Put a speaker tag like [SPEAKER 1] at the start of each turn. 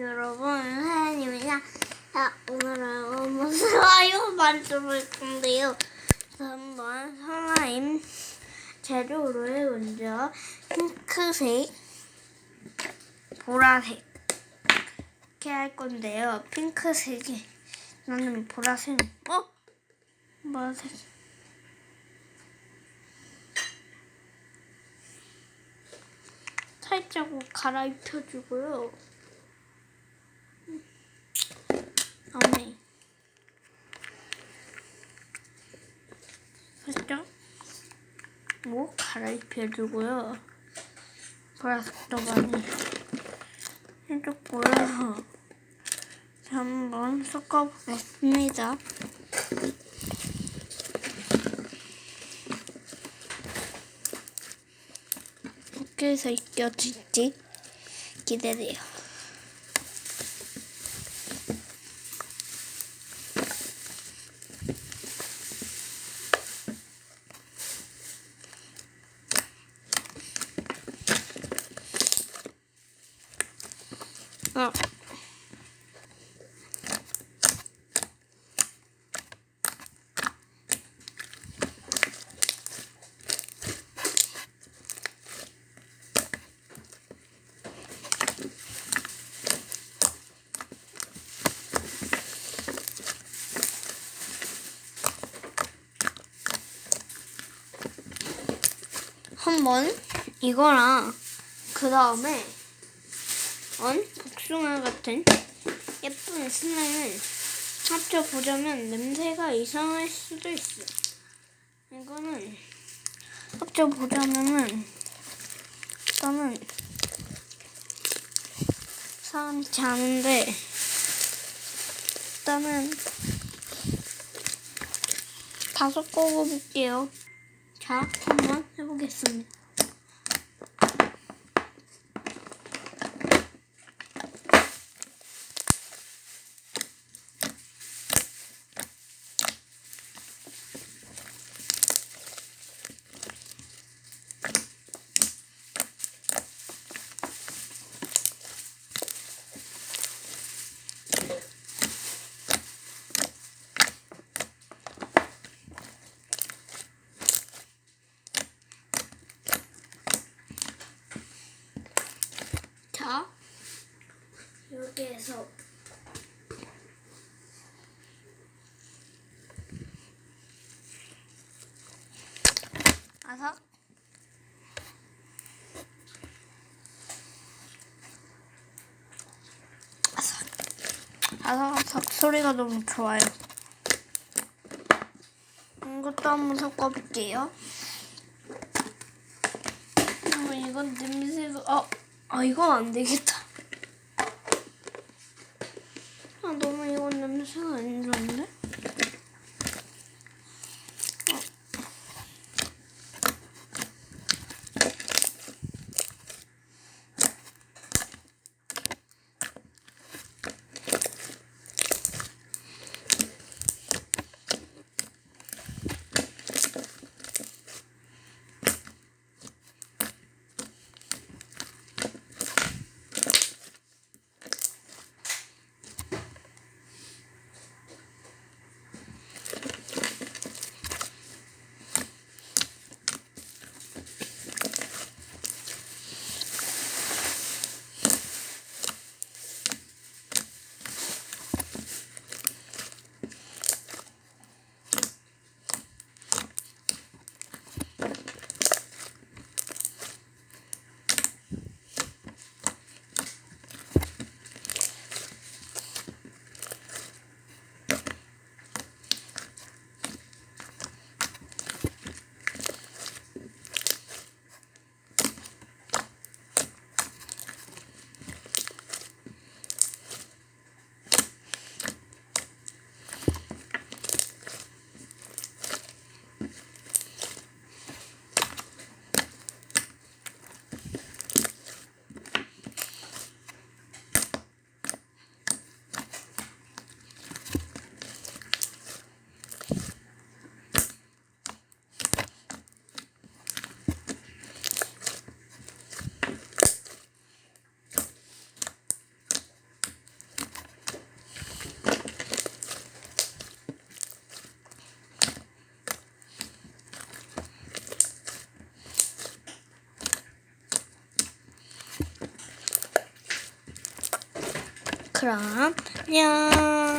[SPEAKER 1] 여러분, 사연입니다. 자, 오늘은 무슨 아이유 만들어볼 건데요. 한번 슬라임 재료를 먼저 핑크색, 보라색 이렇게 할 건데요. 핑크색이 나는 보라색, 어? 보라색. 살짝 갈아입혀주고요. 다음에 살짝 목 갈아입혀주고요. 보라색도 많이 보여서 한번 섞어보겠습니다. 어떻게 해서 익혀질지 기대돼요. 어. 한번 이거랑 그 다음에 언 복숭아 같은 예쁜 슬라임을 합쳐 보자면 냄새가 이상할 수도 있어. 이거는 합쳐 보자면은 일단은 사람치 않은데 일단은 다 섞어 볼게요. 자, 한번 해보겠습니다. 자, 여기에서 아삭 아삭 아삭아삭 소리가 너무 좋아요. 이것도 한번 섞어볼게요. 어, 이건 냄새가 어, 아 이건 안 되겠다.
[SPEAKER 2] 그럼 안녕.